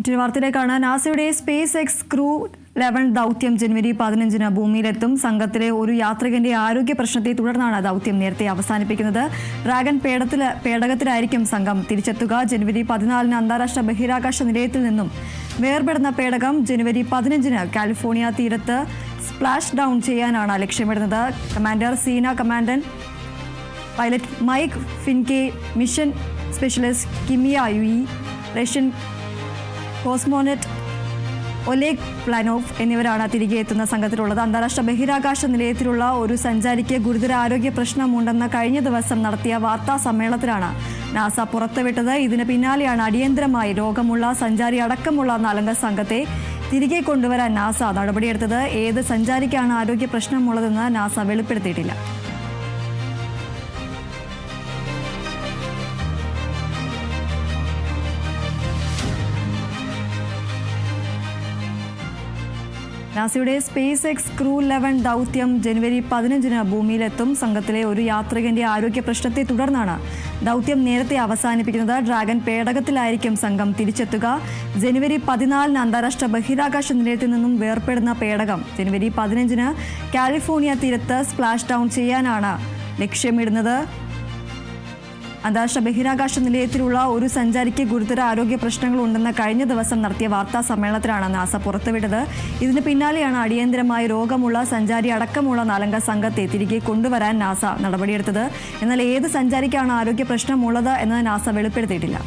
മറ്റൊരു വാർത്തയിലേക്കാണ് നാസയുടെ space X crew eleven ദൗത്യം ജനുവരി പതിനഞ്ചിന് ഭൂമിയിലെത്തും. സംഘത്തിലെ ഒരു യാത്രികന്റെ ആരോഗ്യ പ്രശ്നത്തെ തുടർന്നാണ് ദൗത്യം നേരത്തെ അവസാനിപ്പിക്കുന്നത്. ഡ്രാഗൺ പേടത്തിൽ പേടകത്തിലായിരിക്കും സംഘം തിരിച്ചെത്തുക. ജനുവരി പതിനാലിന് അന്താരാഷ്ട്ര ബഹിരാകാശ നിലയത്തിൽ നിന്നും വേർപെടുന്ന പേടകം ജനുവരി പതിനഞ്ചിന് കാലിഫോർണിയ തീരത്ത് സ്പ്ലാഷ് ഡൗൺ ചെയ്യാനാണ് ലക്ഷ്യമിടുന്നത്. Commander Zena Cardman pilot Mike Fincke mission specialist Kimiya Yui Russian cosmonaut Oleg Platonov എന്നിവരാണ് തിരികെ എത്തുന്ന സംഘത്തിലുള്ളത്. അന്താരാഷ്ട്ര ബഹിരാകാശ നിലയത്തിലുള്ള ഒരു സഞ്ചാരിക്ക് ഗുരുതര ആരോഗ്യ പ്രശ്നമുണ്ടെന്ന് കഴിഞ്ഞ ദിവസം നടത്തിയ വാർത്താ സമ്മേളനത്തിലാണ് നാസ പുറത്തുവിട്ടത്. ഇതിന് പിന്നാലെയാണ് അടിയന്തരമായി രോഗമുള്ള സഞ്ചാരി അടക്കമുള്ള നാലംഗ സംഘത്തെ തിരികെ കൊണ്ടുവരാൻ നാസ നടപടിയെടുത്തത്. ഏത് സഞ്ചാരിക്കാണ് ആരോഗ്യ പ്രശ്നമുള്ളതെന്ന് നാസ വെളിപ്പെടുത്തിയിട്ടില്ല. നാസയുടെ സ്പേസ് എക്സ് ക്രൂ ലെവൻ ദൗത്യം ജനുവരി പതിനഞ്ചിന് ഭൂമിയിലെത്തും. സംഘത്തിലെ ഒരു യാത്രികന്റെ ആരോഗ്യ പ്രശ്നത്തെ തുടർന്നാണ് ദൗത്യം നേരത്തെ അവസാനിപ്പിക്കുന്നത്. ഡ്രാഗൺ പേടകത്തിലായിരിക്കും സംഘം തിരിച്ചെത്തുക. ജനുവരി പതിനാലിന് അന്താരാഷ്ട്ര ബഹിരാകാശ നിലയത്തിൽ നിന്നും വേർപെടുന്ന പേടകം ജനുവരി പതിനഞ്ചിന് കാലിഫോർണിയ തീരത്ത് സ്പ്ലാഷ് ഡൗൺ ചെയ്യാനാണ് ലക്ഷ്യമിടുന്നത്. അന്താരാഷ്ട്ര ബഹിരാകാശ നിലയത്തിലുള്ള ഒരു സഞ്ചാരിക്ക് ഗുരുതര ആരോഗ്യ പ്രശ്നങ്ങൾ ഉണ്ടെന്ന് കഴിഞ്ഞ ദിവസം നടത്തിയ വാർത്താ സമ്മേളനത്തിലാണ് നാസ പുറത്തുവിട്ടത്. ഇതിന് പിന്നാലെയാണ് അടിയന്തരമായി രോഗമുള്ള സഞ്ചാരി അടക്കമുള്ള നാലംഗ സംഘത്തെ തിരികെ കൊണ്ടുവരാൻ നാസ നടപടിയെടുത്തത്. എന്നാൽ ഏത് സഞ്ചാരിക്കാണ് ആരോഗ്യ പ്രശ്നമുള്ളത് എന്ന് നാസ വെളിപ്പെടുത്തിയിട്ടില്ല.